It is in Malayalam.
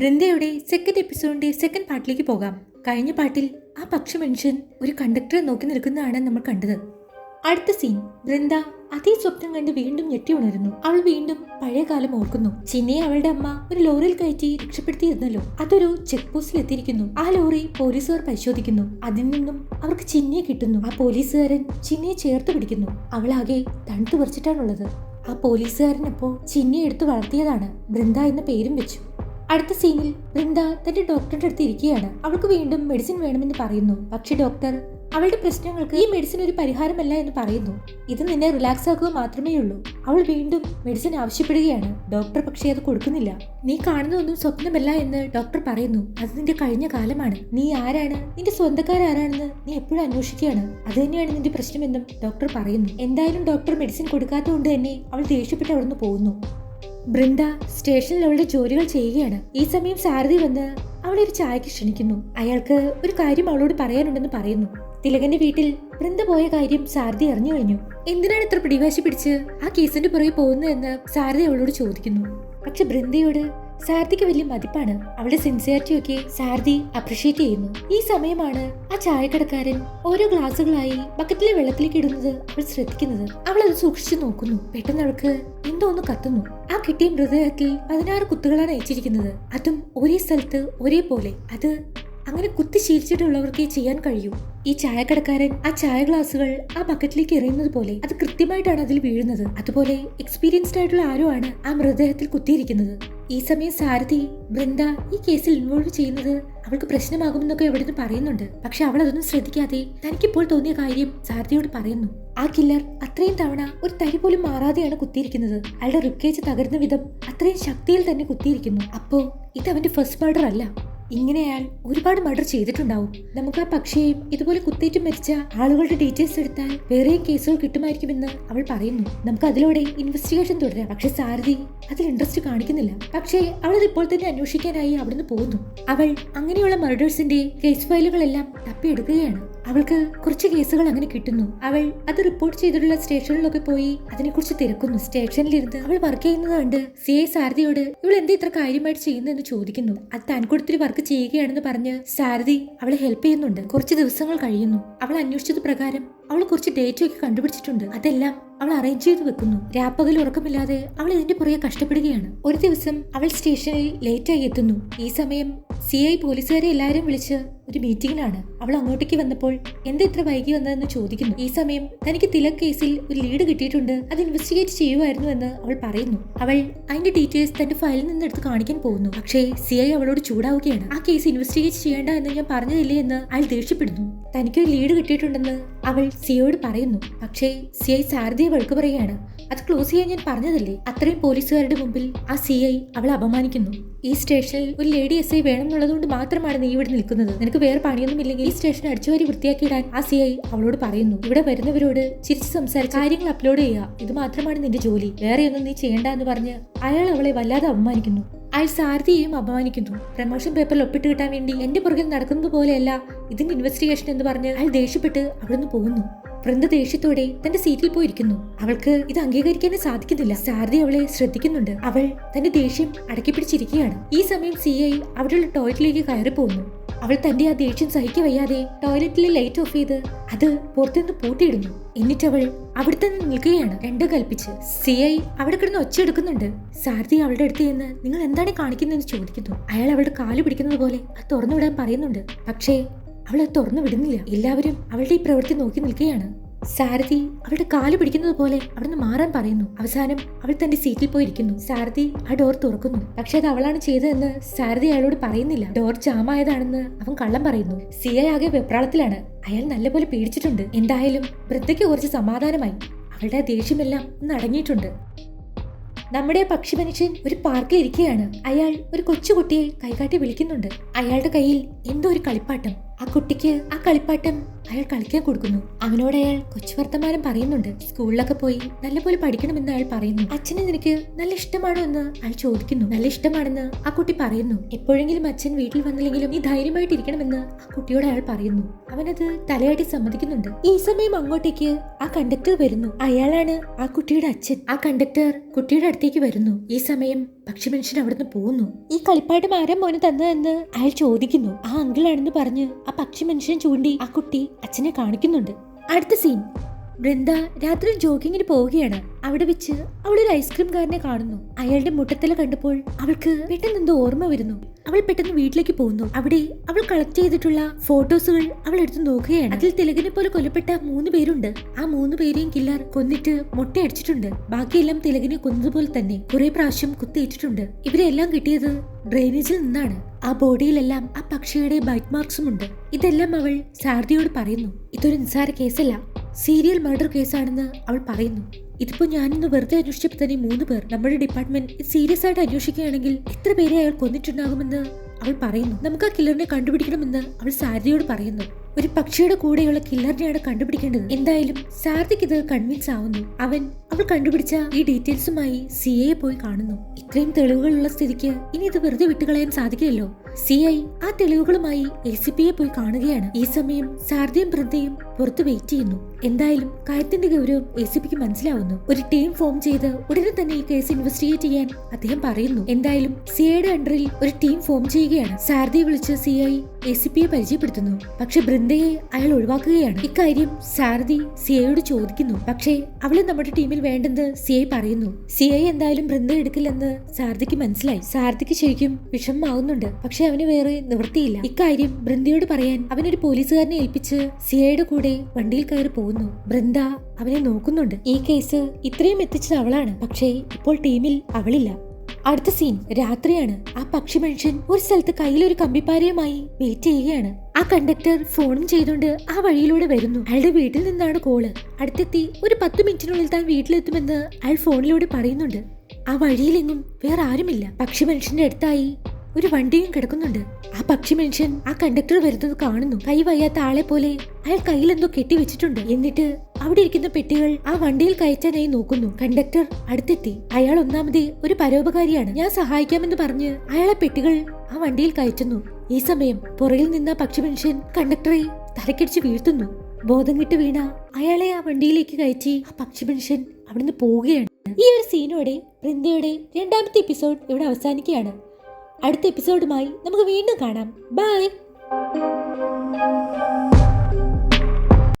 ബൃന്ദയുടെ സെക്കൻഡ് എപ്പിസോഡിന്റെ സെക്കൻഡ് പാർട്ടിലേക്ക് പോകാം. കഴിഞ്ഞ പാട്ടിൽ ആ പക്ഷി മനുഷ്യൻ ഒരു കണ്ടക്ടറെ നോക്കി നിൽക്കുന്നതാണ് നമ്മൾ കണ്ടത്. അടുത്ത സീൻ ബൃന്ദ അതേ സ്വപ്നം കണ്ട് വീണ്ടും ഞെട്ടി ഉണരുന്നു. അവൾ വീണ്ടും പഴയ കാലം ഓർക്കുന്നു. ചിന്നയെ അവളുടെ അമ്മ ഒരു ലോറിയിൽ കയറ്റി രക്ഷപ്പെടുത്തിയിരുന്നല്ലോ. അതൊരു ചെക്ക് പോസ്റ്റിൽ എത്തിയിരിക്കുന്നു. ആ ലോറി പോലീസുകാർ പരിശോധിക്കുന്നു. അതിൽ നിന്നും അവർക്ക് ചിന്നയെ കിട്ടുന്നു. ആ പോലീസുകാരൻ ചിന്നയെ ചേർത്ത് പിടിക്കുന്നു. അവളാകെ തണുത്തു പറിച്ചിട്ടാണുള്ളത്. ആ പോലീസുകാരനപ്പോ ചിന്നയെ എടുത്തു വളർത്തിയതാണ്. ബൃന്ദ എന്ന പേരും വെച്ചു. അടുത്ത സീനിൽ വൃന്ദ തന്റെ ഡോക്ടറുടെ അടുത്ത് ഇരിക്കുകയാണ്. അവൾക്ക് വീണ്ടും മെഡിസിൻ വേണമെന്ന് പറയുന്നു. പക്ഷെ ഡോക്ടർ അവളുടെ പ്രശ്നങ്ങൾക്ക് ഈ മെഡിസിൻ ഒരു പരിഹാരമല്ല എന്ന് പറയുന്നു. ഇത് നിന്നെ റിലാക്സ് ആക്കുക മാത്രമേ ഉള്ളൂ. അവൾ വീണ്ടും മെഡിസിൻ ആവശ്യപ്പെടുകയാണ്. ഡോക്ടർ പക്ഷേ അത് കൊടുക്കുന്നില്ല. നീ കാണുന്നതൊന്നും സ്വപ്നമല്ല എന്ന് ഡോക്ടർ പറയുന്നു. അത് നിന്റെ കഴിഞ്ഞ കാലമാണ്. നീ ആരാണ്? നിന്റെ സ്വന്തക്കാരാരാണെന്ന് നീ എപ്പോഴും അന്വേഷിക്കുകയാണ്. അത് തന്നെയാണ് നിന്റെ പ്രശ്നമെന്നും ഡോക്ടർ പറയുന്നു. എന്തായാലും ഡോക്ടർ മെഡിസിൻ കൊടുക്കാത്തതുകൊണ്ട് തന്നെ അവൾ ദേഷ്യപ്പെട്ട് അവിടുന്ന് പോകുന്നു. ബൃന്ദ സ്റ്റേഷനിൽ അവളുടെ ജോലികൾ ചെയ്യുകയാണ്. ഈ സമയം സാരഥി വന്ന് അവളെ ഒരു ചായക്ക് ക്ഷണിക്കുന്നു. അയാൾക്ക് ഒരു കാര്യം അവളോട് പറയാനുണ്ടെന്ന് പറയുന്നു. തിലകന്റെ വീട്ടിൽ ബൃന്ദ പോയ കാര്യം സാരഥി അറിഞ്ഞു കഴിഞ്ഞു. എന്തിനാണ് ഇത്ര പിടിവാശി പിടിച്ച് ആ കേസിന്റെ പുറകെ പോകുന്നതെന്ന് സാരഥി അവളോട് ചോദിക്കുന്നു. പക്ഷെ ബൃന്ദയോട് സാരഥിക്ക് വലിയ മതിപ്പാണ്. അവളുടെ സിൻസിയറിറ്റി ഒക്കെ സാരഥി അപ്രീഷിയേറ്റ് ചെയ്യുന്നു. ഈ സമയമാണ് ആ ചായക്കടക്കാരൻ ഓരോ ഗ്ലാസുകളായി ബക്കറ്റിലെ വെള്ളത്തിലേക്ക് ഇടുന്നത് അവൾ ശ്രദ്ധിക്കുന്നത്. അവൾ അത് സൂക്ഷിച്ചു നോക്കുന്നു. പെട്ടെന്ന് അവൾക്ക് എന്തോ ഒന്ന് കത്തുന്നു. ആ കിട്ടിയ മൃതദേഹത്തിൽ പതിനാറ് കുത്തുകളാണ് അയച്ചിരിക്കുന്നത്. അതും ഒരേ സ്ഥലത്ത് ഒരേപോലെ. അത് അങ്ങനെ കുത്തി ശീലിച്ചിട്ടുള്ളവർക്കേ ചെയ്യാൻ കഴിയൂ. ഈ ചായക്കടക്കാരൻ ആ ചായ ഗ്ലാസുകൾ ആ ബക്കറ്റിലേക്ക് എറിയുന്നത് പോലെ അത് കൃത്യമായിട്ടാണ് അതിൽ വീഴുന്നത്. അതുപോലെ എക്സ്പീരിയൻസ്ഡ് ആയിട്ടുള്ള ആരോ ആണ് ആ മൃതദേഹത്തിൽ കുത്തിയിരിക്കുന്നത്. ഈ സമയം സാരഥി ബൃന്ദ ഈ കേസിൽ ഇൻവോൾവ് ചെയ്യുന്നത് അവൾക്ക് പ്രശ്നമാകുമെന്നൊക്കെ എവിടുന്ന് പറയുന്നുണ്ട്. പക്ഷെ അവൾ അതൊന്നും ശ്രദ്ധിക്കാതെ തനിക്കിപ്പോൾ തോന്നിയ കാര്യം സാരഥിയോട് പറയുന്നു. ആ കില്ലർ അത്രയും തവണ ഒരു തരി പോലും മാറാതെയാണ് കുത്തിയിരിക്കുന്നത്. അയാളുടെ റിക്കേജ് തകർന്ന വിധം അത്രയും ശക്തിയിൽ തന്നെ കുത്തിയിരിക്കുന്നു. അപ്പോ ഇത് അവന്റെ ഫസ്റ്റ് മർഡർ അല്ല. ഇങ്ങനെ അയാൾ ഒരുപാട് മർഡർ ചെയ്തിട്ടുണ്ടാവും. നമുക്ക് ആ പക്ഷിയെയും ഇതുപോലെ കുത്തേറ്റ് മരിച്ച ആളുകളുടെ ഡീറ്റെയിൽസ് എടുത്താൽ വേറെ കേസുകൾ കിട്ടുമായിരിക്കുമെന്ന് അവൾ പറയുന്നു. നമുക്ക് അതിലൂടെ ഇൻവെസ്റ്റിഗേഷൻ തുടരാം. പക്ഷെ സാരഥി അതിൽ ഇൻട്രസ്റ്റ് കാണിക്കുന്നില്ല. പക്ഷേ അവൾ ഇപ്പോൾ തന്നെ അന്വേഷിക്കാനായി അവിടുന്ന് പോകുന്നു. അവൾ അങ്ങനെയുള്ള മർഡേഴ്സിന്റെ കേസ് ഫയലുകളെല്ലാം തപ്പിയെടുക്കുകയാണ്. അവൾക്ക് കുറച്ച് കേസുകൾ അങ്ങനെ കിട്ടുന്നു. അവൾ അത് റിപ്പോർട്ട് ചെയ്തിട്ടുള്ള സ്റ്റേഷനിലൊക്കെ പോയി അതിനെക്കുറിച്ച് തിരക്കുന്നു. സ്റ്റേഷനിലിരുന്ന് അവൾ വർക്ക് ചെയ്യുന്നത് കണ്ട് സി ഐ സാരഥിയോട് ഇവൾ എന്താ ഇത്ര കാര്യമായിട്ട് ചെയ്യുന്നതെന്ന് ചോദിക്കുന്നു. അത് താൻ കൊടുത്തൊരു വർക്ക് ചെയ്യുകയാണെന്ന് പറഞ്ഞ് സാരഥി അവളെ ഹെൽപ്പ് ചെയ്യുന്നുണ്ട്. കുറച്ച് ദിവസങ്ങൾ കഴിയുന്നു. അവൾ അന്വേഷിച്ചത് പ്രകാരം അവൾ കുറച്ച് ഡേറ്റ് ഒക്കെ കണ്ടുപിടിച്ചിട്ടുണ്ട്. അതെല്ലാം അവൾ അറേഞ്ച് ചെയ്ത് വെക്കുന്നു. രാപ്പകൽ ഉറക്കമില്ലാതെ അവൾ ഇതിന്റെ പുറകെ കഷ്ടപ്പെടുകയാണ്. ഒരു ദിവസം അവൾ സ്റ്റേഷനിൽ ലേറ്റായി എത്തുന്നു. ഈ സമയം സി ഐ പോലീസുകാരെ എല്ലാവരും വിളിച്ച് ഒരു മീറ്റിംഗിലാണ് അവൾ അങ്ങോട്ടേക്ക് വന്നപ്പോൾ എന്താ ഇത്ര വൈകി വന്നതെന്ന് ചോദിക്കുന്നു. ഈ സമയം തനിക്ക് തിലക് കേസിൽ ഒരു ലീഡ് കിട്ടിയിട്ടുണ്ട്. അത് ഇൻവെസ്റ്റിഗേറ്റ് ചെയ്യുമായിരുന്നു എന്ന് അവൾ പറയുന്നു. അവൾ അതിന്റെ ഡീറ്റെയിൽസ് തന്റെ ഫയലിൽ നിന്ന് എടുത്ത് കാണിക്കാൻ പോകുന്നു. പക്ഷേ സി ഐ അവളോട് ചൂടാവുകയാണ്. ആ കേസ് ഇൻവെസ്റ്റിഗേറ്റ് ചെയ്യേണ്ട എന്ന് ഞാൻ പറഞ്ഞതില്ലേ എന്ന് അയാൾ ദേഷ്യപ്പെടുന്നു. തനിക്കൊരു ലീഡ് കിട്ടിയിട്ടുണ്ടെന്ന് അവൾ സിയോട് പറയുന്നു. പക്ഷേ സി ഐ സാരഥിയെ വഴുക്ക് പറയുകയാണ്. അത് ക്ലോസ് ചെയ്യാൻ ഞാൻ പറഞ്ഞതല്ലേ? അത്രയും പോലീസുകാരുടെ മുമ്പിൽ ആ സി ഐ അവളെ അപമാനിക്കുന്നു. ഈ സ്റ്റേഷനിൽ ഒരു ലേഡി എസ് ഐ വേണം എന്നുള്ളതുകൊണ്ട് മാത്രമാണ് നീ ഇവിടെ നിൽക്കുന്നത്. നിനക്ക് വേറെ പണിയൊന്നും ഇല്ലെങ്കിൽ ഈ സ്റ്റേഷൻ അടിച്ചുവാരി വൃത്തിയാക്കിയിടാൻ ആ സി ഐ അവളോട് പറയുന്നു. ഇവിടെ വരുന്നവരോട് ചിരിച്ച് സംസാരിച്ച് കാര്യങ്ങൾ അപ്ലോഡ് ചെയ്യുക. ഇത് മാത്രമാണ് നിന്റെ ജോലി. വേറെയൊന്നും നീ ചെയ്യേണ്ട എന്ന് പറഞ്ഞ് അയാൾ അവളെ വല്ലാതെ അപമാനിക്കുന്നു. അയാൾ സാരഥിയെയും അപമാനിക്കുന്നു. പ്രമോഷൻ പേപ്പറിൽ ഒപ്പിട്ട് കിട്ടാൻ വേണ്ടി എന്റെ പുറകിൽ നടക്കുന്നത് പോലെയല്ല ഇതിന്റെ ഇൻവെസ്റ്റിഗേഷൻ എന്ന് പറഞ്ഞ് അയാൾ ദേഷ്യപ്പെട്ട് അവിടുന്ന് പോകുന്നു. വൃന്ദ ദേഷ്യത്തോടെ തന്റെ സീറ്റിൽ പോയിരിക്കുന്നു. അവൾക്ക് ഇത് അംഗീകരിക്കാനേ സാധിക്കുന്നില്ല. സാരഥി അവളെ ശ്രദ്ധിക്കുന്നുണ്ട്. അവൾ തന്റെ ദേഷ്യം അടക്കിപ്പിടിച്ചിരിക്കുകയാണ്. ഈ സമയം സി ഐ അവിടെയുള്ള ടോയ്ലറ്റിലേക്ക് കയറി പോകുന്നു അവൾ തന്റെ ആ ദേഷ്യം സഹിക്ക വയ്യാതെ ടോയ്ലറ്റിലെ ലൈറ്റ് ഓഫ് ചെയ്ത് അത് പുറത്തുനിന്ന് പൂട്ടിയിടുന്നു. എന്നിട്ട് അവൾ അവിടെ തന്നെ നിൽക്കുകയാണ്. രണ്ട് കൽപ്പിച്ച്. സി ഐ അവിടെ കിടന്ന് ഒച്ചയെടുക്കുന്നുണ്ട് സാരഥി അവളുടെ അടുത്ത് ചെന്ന് നിങ്ങൾ എന്താണ് കാണിക്കുന്നതെന്ന് ചോദിക്കുന്നു. അയാൾ അവളുടെ കാൽ പിടിക്കുന്നത് പോലെ അത് തുറന്നുവിടാൻ പറയുന്നുണ്ട്. പക്ഷേ അവൾ അത് തുറന്നു വിടുന്നില്ല. എല്ലാവരും അവളുടെ ഈ പ്രവൃത്തി നോക്കി നിൽക്കുകയാണ്. സാരഥി അവളുടെ കാൽ പിടിക്കുന്നത് പോലെ അവിടുന്ന് മാറാൻ പറയുന്നു. അവസാനം അവൾ തന്റെ സീറ്റിൽ പോയിരിക്കുന്നു. സാരഥി ആ ഡോർ തുറക്കുന്നു. പക്ഷെ അത് അവളാണ് ചെയ്തതെന്ന് സാരഥി അയാളോട് പറയുന്നില്ല. ഡോർ ജാമായതാണെന്ന് അവൻ കള്ളം പറയുന്നു. സിയ ആകെ വെപ്രാളത്തിലാണ്. അയാൾ നല്ലപോലെ പേടിച്ചിട്ടുണ്ട്. എന്തായാലും വൃദ്ധയ്ക്ക് കുറച്ച് സമാധാനമായി. അവളുടെ ദേഷ്യമെല്ലാം ഒന്ന് അടങ്ങിയിട്ടുണ്ട്. നമ്മുടെ പക്ഷി മനുഷ്യൻ ഒരു പാർക്കിൽ ഇരിക്കുകയാണ്. അയാൾ ഒരു കൊച്ചുകുട്ടിയെ കൈകാട്ടി വിളിക്കുന്നുണ്ട്. അയാളുടെ കയ്യിൽ എന്തോ ഒരു കളിപ്പാട്ടം. ആ കുട്ടിക്ക് ആ കളിപ്പാട്ടം അയാൾ കളിക്കാൻ കൊടുക്കുന്നു. അവനോട് അയാൾ കൊച്ചു വർത്തമാനം പറയുന്നുണ്ട്. സ്കൂളിലൊക്കെ പോയി നല്ലപോലെ പഠിക്കണമെന്ന് അയാൾ പറയുന്നു. അച്ഛനെ നിനക്ക് നല്ല ഇഷ്ടമാണോ എന്ന് അയാൾ ചോദിക്കുന്നു. നല്ല ഇഷ്ടമാണെന്ന് ആ കുട്ടി പറയുന്നു. എപ്പോഴെങ്കിലും അച്ഛൻ വീട്ടിൽ വന്നില്ലെങ്കിലും നീ ധൈര്യമായിട്ടിരിക്കണമെന്ന് ആ കുട്ടിയോട് അയാൾ പറയുന്നു. അവനത് തലയാട്ടി സമ്മതിക്കുന്നുണ്ട്. ഈ സമയം അങ്ങോട്ടേക്ക് ആ കണ്ടക്ടർ വരുന്നു. അയാളാണ് ആ കുട്ടിയുടെ അച്ഛൻ. ആ കണ്ടക്ടർ കുട്ടിയുടെ അടുത്തേക്ക് വരുന്നു. ഈ സമയം പക്ഷി മനുഷ്യൻ അവിടുന്ന് പോകുന്നു ഈ കളിപ്പാട്ടം ആരാ മോനെ തന്നതെന്ന് അയാൾ ചോദിക്കുന്നു. ആ അങ്കിളാണെന്ന് പറഞ്ഞ് ആ പക്ഷി മനുഷ്യൻ ചൂണ്ടി ആ കുട്ടി അച്ഛനെ കാണിക്കുന്നുണ്ട്. അടുത്ത സീൻ വൃന്ദ രാത്രി ജോഗിങ്ങിന് പോവുകയാണ്. അവിടെ വെച്ച് അവൾ ഒരു ഐസ്ക്രീംകാരനെ കാണുന്നു. അയാളുടെ മുട്ടത്തല കണ്ടപ്പോൾ അവൾക്ക് പെട്ടെന്ന് എന്തോ ഓർമ്മ വരുന്നു. അവൾ പെട്ടെന്ന് വീട്ടിലേക്ക് പോകുന്നു. അവിടെ അവൾ കളക്ട് ചെയ്തിട്ടുള്ള ഫോട്ടോസുകൾ അവൾ എടുത്തു നോക്കുകയാണ്. അതിൽ തിലകനെ പോലെ കൊല്ലപ്പെട്ട മൂന്ന് പേരുണ്ട്. ആ മൂന്ന് പേരെയും കില്ലർ കൊന്നിട്ട് മുട്ടയടിച്ചിട്ടുണ്ട് ബാക്കിയെല്ലാം തിലകനെ കൊന്നതുപോലെ തന്നെ കുറെ പ്രാവശ്യം കുത്തിയിട്ടിട്ടുണ്ട്. ഇവരെല്ലാം കിട്ടിയത് ഡ്രെയിനേജിൽ നിന്നാണ്. ആ ബോഡിയിലെല്ലാം ആ പക്ഷിയുടെ ബൈറ്റ് മാർക്സും ഉണ്ട്. ഇതെല്ലാം അവൾ സാരഥിയോട് പറയുന്നു. ഇതൊരു നിസ്സാര കേസല്ല സീരിയൽ മർഡർ കേസാണെന്ന് അവൾ പറയുന്നു. ഇതിപ്പോ ഞാനിന്ന് വെറുതെ അന്വേഷിച്ചപ്പോൾ തന്നെ മൂന്ന് പേർ നമ്മുടെ ഡിപ്പാർട്ട്മെന്റ് സീരിയസ് ആയിട്ട് അന്വേഷിക്കുകയാണെങ്കിൽ എത്ര പേരെ അയാൾ കൊന്നിട്ടുണ്ടാകുമെന്ന് അവൾ പറയുന്നു. നമുക്ക് ആ കില്ലറിനെ കണ്ടുപിടിക്കണമെന്ന് അവൾ സാരിയോട് പറയുന്നു. ഒരു പക്ഷിയുടെ കൂടെയുള്ള കില്ലറിനെയാണ് കണ്ടുപിടിക്കേണ്ടത്. എന്തായാലും സാർദിക് ഇത് കൺവിൻസ് ആവുന്നു. അവൻ അവൾ കണ്ടുപിടിച്ച ഈ ഡീറ്റെയിൽസുമായി സി ഐ പോയി കാണുന്നു. ഇത്രയും തെളിവുകളുള്ള സ്ഥിതിക്ക് ഇനി ഇത് വെറുതെ വിട്ടുകളയാൻ സാധിക്കില്ലല്ലോ. സി ഐ ആ തെളിവുകളുമായി എ സി പിയെ പോയി കാണുകയാണ്. ഈ സമയം സാർദിയും വൃന്ദയും പുറത്ത് വെയിറ്റ് ചെയ്യുന്നു. എന്തായാലും കാര്യത്തിന്റെ ഗൗരവം എ സി പിക്ക് മനസ്സിലാവുന്നു. ഒരു ടീം ഫോം ചെയ്ത് ഉടനെ തന്നെ ഈ കേസ് ഇൻവെസ്റ്റിഗേറ്റ് ചെയ്യാൻ അദ്ദേഹം പറയുന്നു. എന്തായാലും സി ഐയുടെ അണ്ടറിൽ ഒരു ടീം ഫോം ചെയ്യുകയാണ്. സാർദിയെ വിളിച്ച് സി ഐ എ സി പിയെ പരിചയപ്പെടുത്തുന്നു. പക്ഷെ ബൃന്ദയെ അയാൾ ഒഴിവാക്കുകയാണ്. ഇക്കാര്യം സാരഥി സിയയോട് ചോദിക്കുന്നു. പക്ഷേ അവളെ നമ്മുടെ ടീമിൽ വേണ്ടെന്ന് സി ഐ പറയുന്നു. സി ഐ എന്തായാലും ബൃന്ദ എടുക്കില്ലെന്ന് സാരഥിക്ക് മനസ്സിലായി. സാരഥിക്ക് ശരിക്കും വിഷമമാവുന്നുണ്ട്. പക്ഷെ അവന് വേറെ നിവൃത്തിയില്ല. ഇക്കാര്യം ബൃന്ദയോട് പറയാൻ അവനൊരു പോലീസുകാരനെ ഏൽപ്പിച്ച് സി ഐയുടെ കൂടെ വണ്ടിയിൽ കയറി പോകുന്നു. ബൃന്ദ അവനെ നോക്കുന്നുണ്ട്. ഈ കേസ് ഇത്രയും എത്തിച്ചത് അവളാണ്. പക്ഷേ ഇപ്പോൾ ടീമിൽ അവളില്ല. അടുത്ത സീൻ രാത്രിയാണ്. ആ പക്ഷി മനുഷ്യൻ ഒരു സ്ഥലത്ത് ഒരു കമ്പിപ്പാരയുമായി വെയിറ്റ് ചെയ്യുകയാണ്. ആ കണ്ടക്ടർ ഫോണും ചെയ്തുകൊണ്ട് ആ വഴിയിലൂടെ വരുന്നു. അയാളുടെ വീട്ടിൽ നിന്നാണ് കോൾ അടുത്തെത്തി ഒരു പത്ത് മിനിറ്റിനുള്ളിൽ താൻ വീട്ടിലെത്തുമെന്ന് അയാൾ ഫോണിലൂടെ പറയുന്നുണ്ട്. ആ വഴിയിലെങ്ങും വേറെ ആരുമില്ല. പക്ഷി മനുഷ്യന്റെ അടുത്തായി ഒരു വണ്ടിയും കിടക്കുന്നുണ്ട്. ആ പക്ഷി മനുഷ്യൻ ആ കണ്ടക്ടർ വരുന്നത് കാണുന്നു. കൈ വയ്യാത്ത ആളെ പോലെ അയാൾ കയ്യിൽ എന്തോ കെട്ടി വെച്ചിട്ടുണ്ട്. എന്നിട്ട് അവിടെ ഇരിക്കുന്ന പെട്ടികൾ ആ വണ്ടിയിൽ കയറ്റാനായി നോക്കുന്നു. കണ്ടക്ടർ അടുത്തെത്തി. അയാൾ ഒന്നാമത് ഒരു പരോപകാരിയാണ്. ഞാൻ സഹായിക്കാമെന്ന് പറഞ്ഞ് അയാളെ പെട്ടികൾ ആ വണ്ടിയിൽ കയറ്റുന്നു. ഈ സമയം പുറകിൽ നിന്ന പക്ഷി മനുഷ്യൻ കണ്ടക്ടറെ തലക്കടിച്ച് വീഴ്ത്തുന്നു. ബോധം കിട്ട് വീണ അയാളെ ആ വണ്ടിയിലേക്ക് കയറ്റി ആ പക്ഷി മനുഷ്യൻ അവിടുന്ന് പോവുകയാണ്. ഈ ഒരു സീനോടെ വൃന്ദയുടെ രണ്ടാമത്തെ എപ്പിസോഡ് ഇവിടെ അവസാനിക്കുകയാണ്. അടുത്ത എപ്പിസോഡുമായി നമുക്ക് വീണ്ടും കാണാം. ബൈ